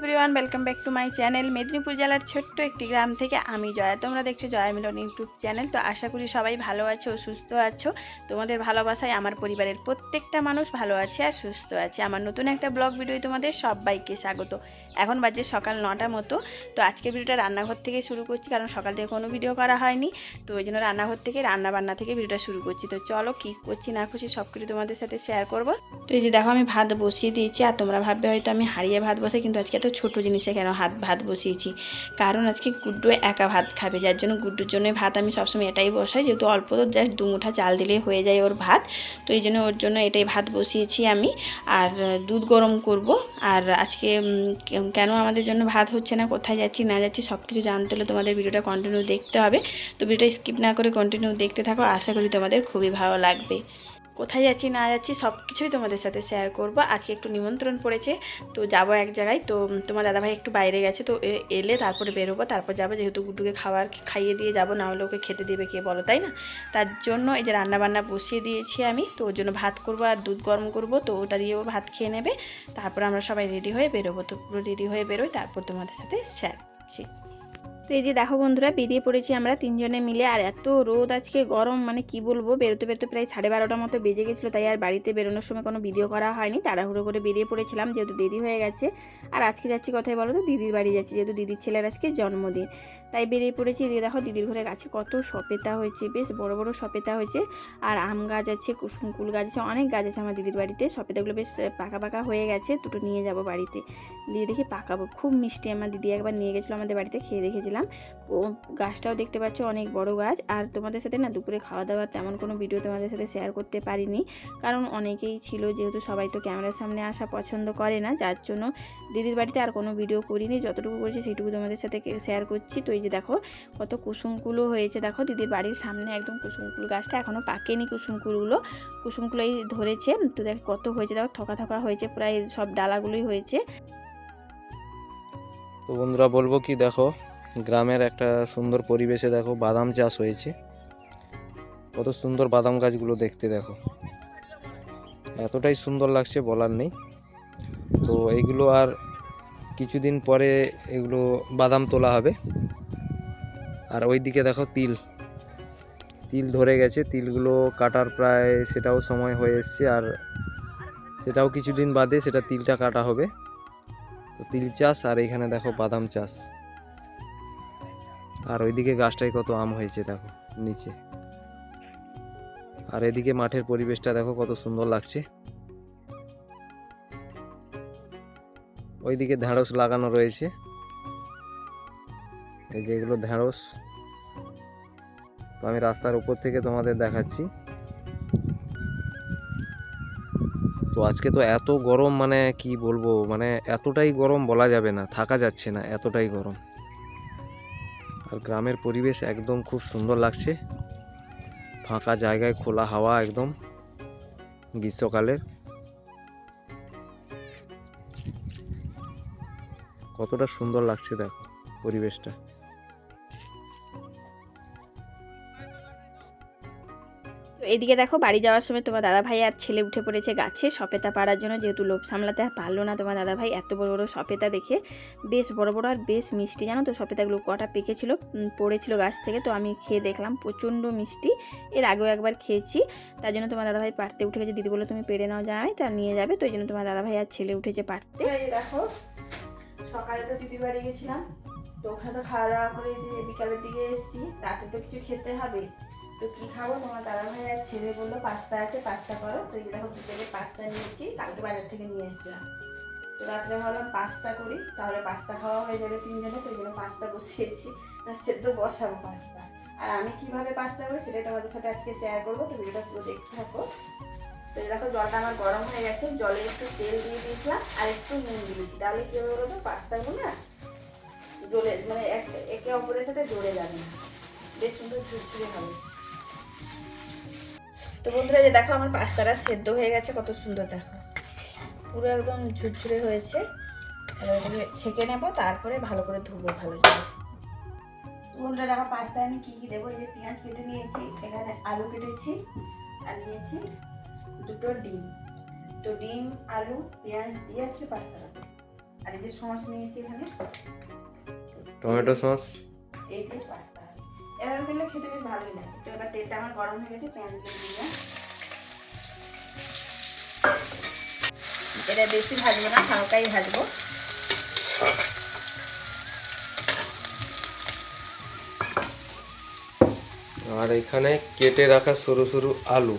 Everyone welcome back to my channel Medinipur জেলার ছোট্ট একটি গ্রাম থেকে আমি জয়া। তোমরা দেখছ জয়া মিলন ইউটিউব চ্যানেল তো আশা করি সবাই ভালো আছো, সুস্থ আছো। তোমাদের ভালোবাসায় আমার পরিবারের প্রত্যেকটা মানুষ ভালো আছে আর সুস্থ আছে। আমার নতুন একটা ব্লগ ভিডিও তোমাদের সবাইকে স্বাগত। এখন বাজে সকাল নটা মতো। তো আজকে ভিডিওটা রান্নাঘর থেকে শুরু করছি, কারণ সকাল থেকে কোনো ভিডিও করা হয়নি। তো ওই জন্য রান্নাঘর থেকে রান্না বান্না থেকে ভিডিওটা শুরু করছি। তো চলো কী করছি না করছি সব কিছু তোমাদের সাথে শেয়ার করব। তো এই যে দেখো আমি ভাত বসিয়ে দিয়েছি, আর তোমরা ভাববে হয়তো আমি হারিয়ে ভাত বসে, কিন্তু আজকে এত ছোটো জিনিসে কেন হাত, ভাত বসিয়েছি? কারণ আজকে গুড্ডু একা ভাত খাবে, যার জন্য গুড্ডুর জন্য ভাত আমি সবসময় এটাই বসাই, যেহেতু অল্প তো জাস্ট দু মুঠা চাল দিলেই হয়ে যায় ওর ভাত। তো এই জন্য ওর জন্য এটাই ভাত বসিয়েছি আমি। আর দুধ গরম করব, আর আজকে কেন আমাদের জন্য ভাত হচ্ছে না, কোথায় যাচ্ছি, না যাচ্ছি সব কিছু জানতে হলে তোমাদের ভিডিওটা কন্টিনিউ দেখতে হবে। তো ভিডিওটা স্কিপ না করে কন্টিনিউ দেখতে থাকো। আশা করি তোমাদের খুবই ভালো লাগবে। কোথায় যাচ্ছি, না যাচ্ছি সব কিছুই তোমাদের সাথে শেয়ার করব। আজকে একটু নিমন্ত্রণ পড়েছে, তো যাব এক জায়গায়। তো তোমার দাদাভাই একটু বাইরে গেছে, তো এলে তারপরে বেরোবো, তারপর যাব। যেহেতু গুড্ডুকে খাবার খাইয়ে দিয়ে যাব, না হলে ওকে খেতে দেবে কে বলো, তাই না? তার জন্য এই যে রান্না বান্না বসিয়ে দিয়েছি আমি, তো ওর জন্য ভাত করব আর দুধ গরম করব, তো ওটা দিয়েও ভাত খেয়ে নেবে। তারপর আমরা সবাই রেডি হয়ে বেরোবো, তো পুরো রেডি হয়ে বেরোই, তারপর তোমাদের সাথে শেয়ার করছি। তো এই যে দেখো বন্ধুরা, বেরিয়ে পড়েছি আমরা তিনজনে মিলে। আর এত রোদ আজকে, গরম মানে কি বলব? বেরোতে বেরোতে প্রায় সাড়ে বারোটার মতো বেজে গেছিল, তাই আর বাড়িতে বেরোনোর সময় কোনো ভিডিও করা হয়নি। তাড়াহুড়ো করে বেরিয়ে পড়েছিলাম, যেহেতু দেরি হয়ে গেছে। আর আজকে যাচ্ছি কথাই বলো তো? দিদির বাড়ি যাচ্ছি, যেহেতু দিদির ছেলের আজকে জন্মদিন। তাই বেরিয়ে পড়েছি, এদিকে দেখো দিদির ঘরে গাছে কত সপেতা হয়েছে, বেশ বড় বড় সপেতা হয়েছে। আর আম গাছ আছে, কুসুম কুল গাছ আছে, অনেক গাছ আছে আমার দিদির বাড়িতে। সপেতাগুলো বেশ পাকা পাকা হয়ে গেছে, দুটো নিয়ে যাব বাড়িতে। দিয়ে দেখি পাকাবো, খুব মিষ্টি আমার দিদি একবার নিয়ে গেছিল আমাদের বাড়িতে, খেয়ে দেখেছিলাম। ও গাছটাও দেখতে পাচ্ছ অনেক বড় গাছ। আর তোমাদের সাথে না দুপুরে খাওয়া দাওয়ার তেমন কোনো ভিডিও তোমাদের সাথে শেয়ার করতে পারিনি। কারণ অনেকেই ছিল যেহেতু সবাই তো ক্যামেরার সামনে আসা পছন্দ করে না, যার জন্য দিদির বাড়িতে আর কোনো ভিডিও করিনি। যতটুকু করেছি সেইটুকু তোমাদের সাথে শেয়ার করছি। তো এই যে দেখো, কত কুসুমকুলো হয়েছে। দেখো, দিদির বাড়ির সামনে একদম কুসুমকুল গাছটা এখনও পাকেনি কুসুমকুলগুলো। কুসুমকুলোই ধরেছে। তো দেখো, কত হয়েছে। দেখো, থকা থকা হয়েছে। প্রায় সব ডালাগুলোই হয়েছে। তো বন্ধুরা, বলব কি, দেখো গ্রামের একটা সুন্দর পরিবেশে দেখো বাদাম চাষ হয়েছে। কত সুন্দর বাদাম গাছগুলো দেখতে দেখো। এতটাই সুন্দর লাগছে বলার নেই। তো এইগুলো আর কিছুদিন পরে এগুলো বাদাম তোলা হবে। আর ওই দিকে দেখো তিল। তিল ধরে গেছে। তিলগুলো কাটার প্রায় সেটাও সময় হয়ে এসছে আর সেটাও কিছুদিন বাদে সেটা তিলটা কাটা হবে। তো তিল চাষ আর এখানে দেখো বাদাম চাষ। আর ওইদিকে গাছটায় কত আম হয়েছে, দেখো, নিচে। আর এদিকে মাঠের পরিবেশটা দেখো কত সুন্দর লাগছে। ওইদিকে ঢ্যাঁড়স লাগানো রয়েছে। এই যে এগুলো ঢ্যাঁড়স তো আমি রাস্তার উপর থেকে তোমাদের দেখাচ্ছি। তো আজকে তো এত গরম মানে কি বলব মানে এতটাই গরম বলা যাবে না, থাকা যাচ্ছে না, এতটাই গরম। আর গ্রামের পরিবেশ একদম খুব সুন্দর লাগছে। ফাঁকা জায়গায়, খোলা হাওয়া একদম গ্রীষ্মকালের। কতটা সুন্দর লাগছে দেখো পরিবেশটা। এদিকে দেখো, বাড়ি যাওয়ার সময় তোমার দাদা ভাই আর ছেলে উঠে পড়েছে গাছে। সপেতা পাড়ার জন্য যেহেতু লোভ সামলাতে পারল না তোমার দাদা ভাই এত বড় বড় সপেতা দেখে বেশ বড় বড় আর বেশ মিষ্টি, জানো তো? সপেতাগুলো কটা পেকেছিল পড়েছিল গাছ থেকে, তো আমি খেয়ে দেখলাম প্রচণ্ড মিষ্টি। এর আগেও একবার খেয়েছি, তার জন্য তোমার দাদা ভাই পারতে উঠে গেছে। দিদি বলে তুমি পেরে নাও যাই তা নিয়ে যাবে। তো এই জন্য তোমার দাদা ভাই আর ছেলে উঠেছে পারতে। দেখো, সকালে তো দিদির বাড়ি গেছিলাম, তো ওখানে তো খাওয়া দাওয়া করে বিকালের দিকে এসেছি রাতে তো কিছু খেতে হবে। তো কি খাব? তোমার দাদা ভাই আর ছেলে বলল, পাস্তা আছে, পাস্তা করো। তো যে দেখো বিকেলে পাস্তা নিয়েছি, কালকে বাজার থেকে নিয়ে এসেছিলাম। তো রাত্রে ভাবলাম পাস্তা করি, তাহলে পাস্তা খাওয়া হয়ে যাবে তিনজনে, তো জন্য পাস্তা বসিয়েছি সেদ্ধ বসাবো পাস্তা। আর আমি কীভাবে পাস্তা করি সেটাই তোমাদের সাথে আজকে শেয়ার করব, তো ভিডিওটা পুরো দেখতে থাকো। তো দেখো, জলটা আমার গরম হয়ে গেছে, জলে একটু তেল দিয়ে দিয়েছিলাম, আর একটু নুন দিয়েছি। তাহলে কি হবে বলতো পাস্তাগুলো না জ্বলে মানে এক- একে অপরের সাথে জড়ে যাবে না। বেশ সুন্দর ঝুরঝুরে হবে। তো বন্ধুরা যে দেখো আমার পাস্তাটা সেদ্ধ হয়ে গেছে কত সুন্দর দেখো। পুরো একদম ঝুরঝুরে হয়েছে। এটাকে ছেঁকে নেব তারপরে ভালো করে ধুবো ভালো করে। বন্ধুরা দেখো পাস্তায় আমি কী কী দেবো? যে পেঁয়াজ কেটে নিয়েছি এখানে আলু কেটেছি আর নিয়েছি দুটো ডিম। তো ডিম আলু পেঁয়াজ দিয়ে আজকে পাস্তা আর এই যে সস নিয়েছি এখানে। Tomato sauce? এই দিয়ে পাস্তা। এভাবে করলে খেতে বেশ ভালোই লাগে। তো এবার তেলটা আমার গরম হয়ে গেছে প্যান দিয়ে দিলাম। এটা বেশি ভাজবো না হালকাই ভাজবো। আর এখানে কেটে রাখা সরু সরু আলু।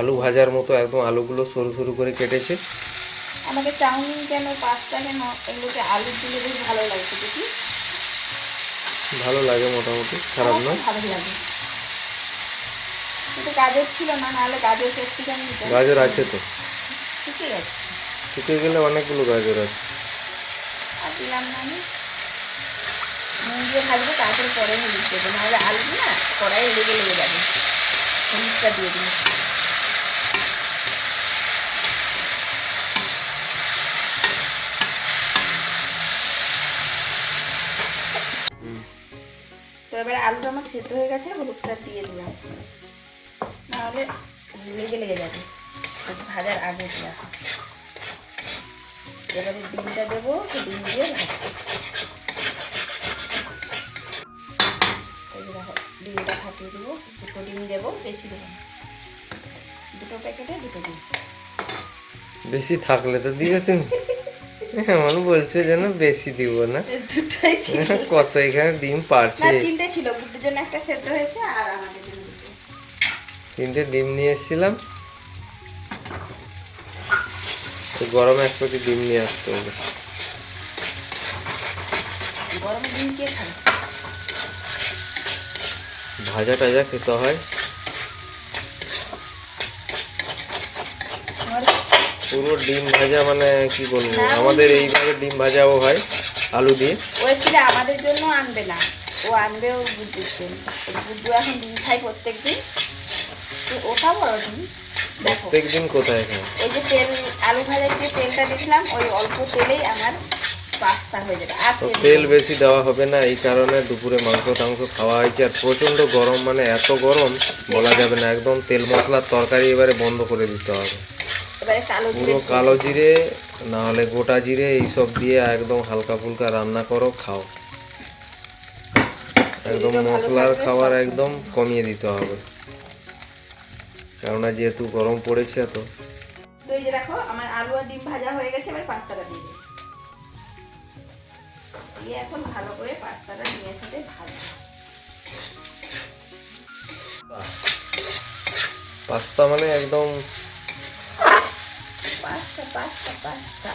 আলু ভাজার মতো একদম আলুগুলো সরু সরু করে কেটেছে। আমাকে চাউমিন কেন পাস্তা কেন এগুলোকে আলু দিলে বেশ ভালো লাগছে দেখি। ভালো লাগে মোটামুটি খারাপ ভালো লাগে। কিন্তু গাজর ছিল না নাহলে গাজর ক্যাপসিকাম দিতাম। গাজর আছে তো। শুকিয়ে গেলে অনেকগুলো গাজর আছে। আর দিলাম না আমি। ভাজবো তারপরে পরে হলুদ দেবো। নাহলে আলু না কড়াই লেগে লেগে যাবে। হলুদটা দিয়ে দিই এবারে আলুটা আমার সেদ্ধ হয়ে গেছে, হলুদটা দিয়ে দিলাম। নাহলে লেগে লেগে যাবে। ভাজার আগে দিলাম এবারে ডিমটা দেবো ডিম দিয়ে ডিমটা ফাটিয়ে দেবো। দুটো ডিম দেবো, বেশি দেবো দুটো প্যাকেটে দুটো ডিম। বেশি থাকলে তো দিবে তুমি। এমন বলছে যেন বেশি দিব না। দুটোই ছিল। কত এখানে ডিম না পারছে তিনটে ছিল। গুড্ডুর জন্য একটা সেদ্ধ হয়েছে আর আমাদের জন্য তিনটে ডিম নিয়ে এসেছিলাম। তো গরমে এক পেটি ডিম নিয়ে আসতে হবে। গরমে ডিম কে খাবে? ভাজা টাজা খেতে হয়। পুরো ডিম ভাজা মানে কি বলব? আমাদের এইভাবে ডিম ভাজাও হয় আলু দিয়ে। ও ছিল আমাদের জন্য আনবে না। ও আনবে ও গুড্ডুর জন্য ওই এখন ডিম খাই প্রত্যেক দিন ওটা বড় ডিম। দেখো প্রত্যেক দিন কোথায় খায়? ওই যে তেল আলু ভাজার যে তেলটা দিয়েছিলাম ওই অল্প তেলেই আমার পাস্তা হয়ে যাবে। আর তো তেল। বেশি দেওয়া হবে না এই কারণে দুপুরে মাংস টাংস খাওয়া হয়েছে। আর প্রচণ্ড গরম মানে এত গরম বলা যাবে না একদম তেল মশলার তরকারি এবারে বন্ধ করে দিতে হবে। এবারে কালো পুরো কালো জিরে না হলে গোটা জিরে এইসব দিয়ে একদম হালকা ফুলকা রান্না করো খাও। একদম মশলার খাবার একদম কমিয়ে দিতে হবে। কেননা যেহেতু গরম পড়েছে তো। এই যে দেখো আমার আলু আর ডিম ভাজা হয়ে গেছে এবার পাস্তাটা দিয়ে দিয়ে এখন ভালো করে পাস্তাটা নিয়ে সাথে ভাজবো। পাস্তা মানে একদম পাস্তা পাস্তা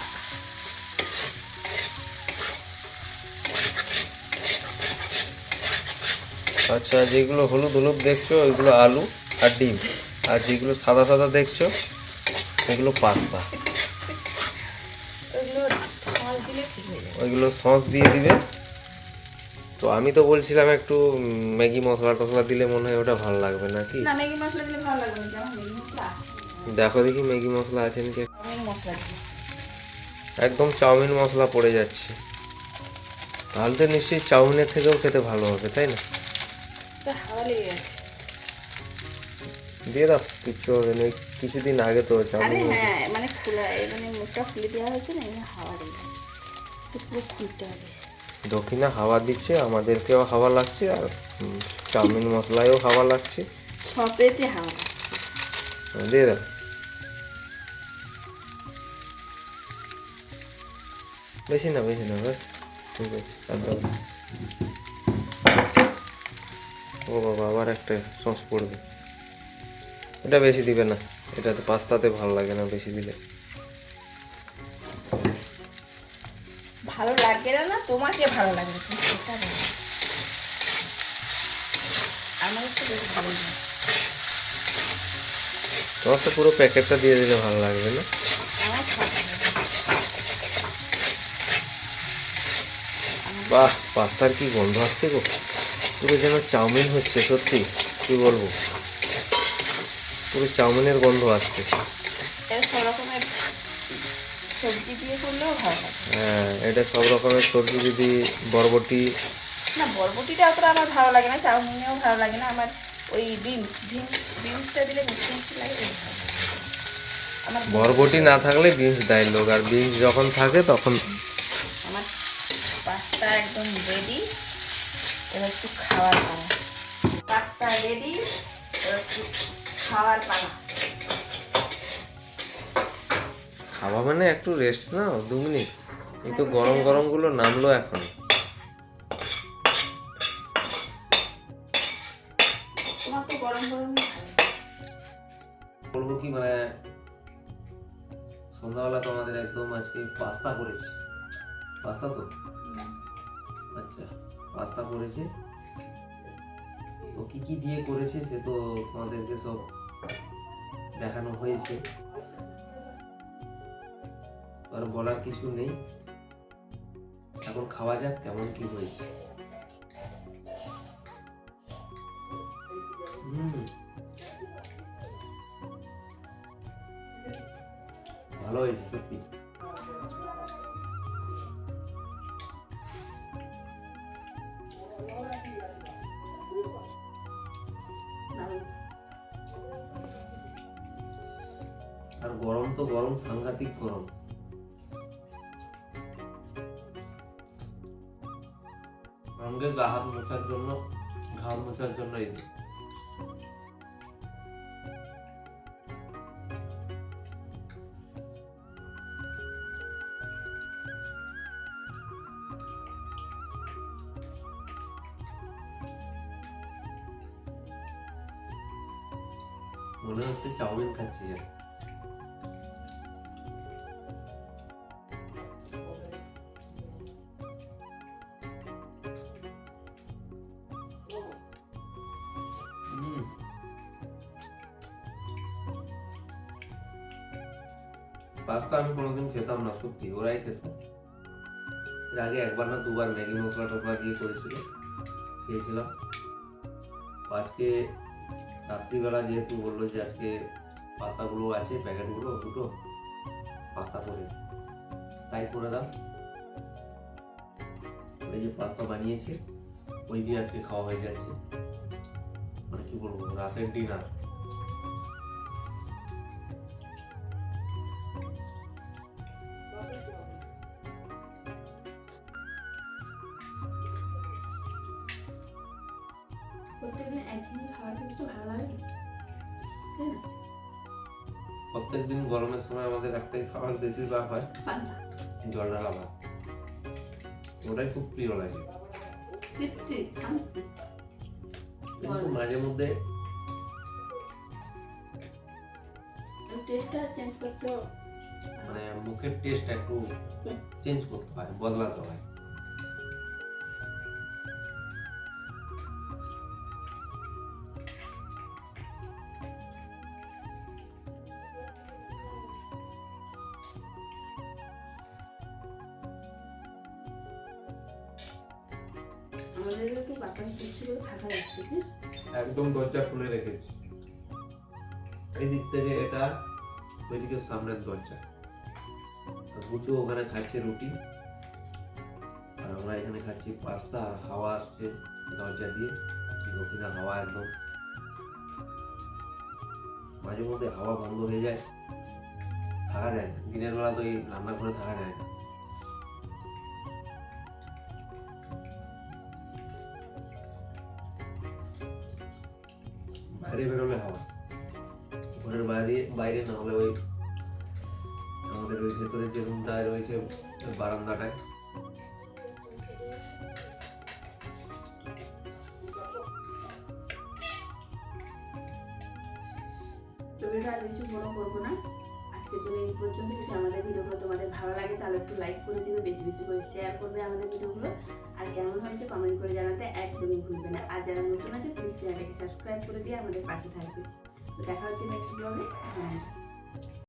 আচ্ছা যেগুলো হলুদ হলুদ দেখছ ওইগুলো আলু আর ডিম। আর যেগুলো সাদা সাদা দেখছ এগুলো পাস্তা। ওইগুলো সস ওইগুলো দিয়ে দিবে। তো আমি তো বলছিলাম একটু ম্যাগি মশলা টসলা দিলে মনে হয় ওটা ভালো লাগবে নাকি? না ম্যাগি মশলা দিলে ভালো লাগবে না দেখো দেখি ম্যাগি মশলা আছে নাকি? একদম চাউমিন মশলা পড়ে যাচ্ছে। তাহলে তো নিশ্চয়ই চাউমিনের থেকেও খেতে ভালো হবে তাই না? দিয়ে দাও কিচ্ছু হবে না। কিছুদিন আগে তো চাউমিন হ্যাঁ মানে খোলা মানে মুখটা খুলে দেওয়া হয়েছে না হাওয়া পুরো খুলতে হবে। দক্ষিণা হাওয়া দিচ্ছে আমাদেরকেও হাওয়া লাগছে আর চাউমিন মশলায়ও হাওয়া লাগছে। সবেতে হাওয়া দিয়ে দাও। বেশি না বেশি। না ব্যাস ঠিক আছে। ও বাবা আবার একটা সস পড়বে। এটা বেশি দিবে না এটা তো পাস্তাতে ভালো লাগে না বেশি দিলে। ভালো লাগবে না না তোমাকে ভালো লাগবে তুমি সেটা বলো আমার তো বেশ ভালো লাগে। তোমার তো পুরো প্যাকেটটা দিয়ে দিলে ভালো লাগবে না? আমার খাওয়া বাহ পাস্তার কি গন্ধ আসছে গো? পুরো যেন চাউমিন হচ্ছে সত্যি। কি বলব? পুরো চাউমিনের গন্ধ আসছে। হ্যাঁ। এটা সব রকমের সবজি যদি বরবটি না বরবটিটা অতটা আমার ভালো লাগে না চাউমিনেও ভালো লাগে না। আমার ওই বিনস বিনস বিনসটা দিলে মিষ্টি মিষ্টি লাগে। বরবটি না থাকলে বিনস দেয় লোক। আর বিনস যখন থাকে তখন পাস্তা একদম রেডি এবার একটু খাওয়ার পালা। পাস্তা রেডি এবার একটু খাওয়ার পালা। খাওয়া মানে একটু রেস্ট নাও দু মিনিট। এই তো গরম গরমগুলো নামলো এখন। বলব কি মানে সন্ধ্যাবেলা তো আমাদের একদম আজকে পাস্তা করেছি। পাস্তা তো? পাস্তা করেছে। তো কি কি দিয়ে করেছে সে তো তোমাদেরকে সব দেখানো হয়েছে। আর বলার কিছু নেই। এখন খাওয়া যাক কেমন কি হয়েছে। ভালো হয়েছে সত্যি। গরম সাংঘাতিক গরম সঙ্গে গা হাত মোছার জন্য ঘাম মোছার জন্য এই পাস্তা আমি কোনোদিন খেতাম না, সত্যি, ওরাই খেত। এর আগে একবার না দুবার ম্যাগি মশলা টসলা দিয়ে করেছিল, খেয়েছিলাম। আজকে রাত্রিবেলা যেহেতু বলল যে আজকে পাস্তাগুলো আছে, প্যাকেটগুলো দুটো পাস্তা করে, তাই করে দাও। এই যে পাস্তা বানিয়েছে, ওই দিয়ে আজকে খাওয়া হয়ে যাচ্ছে। মানে কি বলব, রাতের ডিনার প্রত্যেকদিন গরমের সময় আমাদের একটাই খাবার বেশিরভাগ হয়। পান্তা। জল ঢালা ভাত ওটাই খুব প্রিয় লাগে। কিন্তু মাঝে মধ্যে মানে মুখের টেস্ট একটু চেঞ্জ করতে হয় বদলাতে হয়। আমাদের একটু বাতাস দিচ্ছি করে থাকা যাচ্ছে কি একদম দরজা খুলে রেখেছি। এই দিক থেকে এটা, ওইদিকে সামনের দরজা। আর ওখানে খাচ্ছে রুটি। আর আমরা এখানে খাচ্ছি পাস্তা, আর হাওয়া আসছে দরজা দিয়ে। দক্ষিণা হাওয়া একদম। মাঝে মধ্যে হাওয়া বন্ধ হয়ে যায়। থাকা যায় না। দিনের বেলা তো এই রান্না করে থাকা যায় না। বাইরে বেরোলে ঘরের বাইরে বাইরে না হলে ওই আমাদের ওই ভেতরে যে রুমটা রয়েছে বারান্দাটায়। আর বেশি বড় করব না। আজকের জন্য এই পর্যন্ত যদি আমাদের ভিডিওগুলো তোমাদের ভালো লাগে, তাহলে একটু লাইক করে দিবে, বেশি বেশি করে শেয়ার করবে আমাদের ভিডিওগুলো। আর কেমন হয়েছে কমেন্ট করে জানাতে একদমই ভুলবে না। আর যারা নতুন আছে প্লিজ চ্যানেলটাকে সাবস্ক্রাইব করে দিয়ে আমাদের পাশে থাকবে। তো দেখা হচ্ছে নেক্সট ব্লগে হ্যাঁ।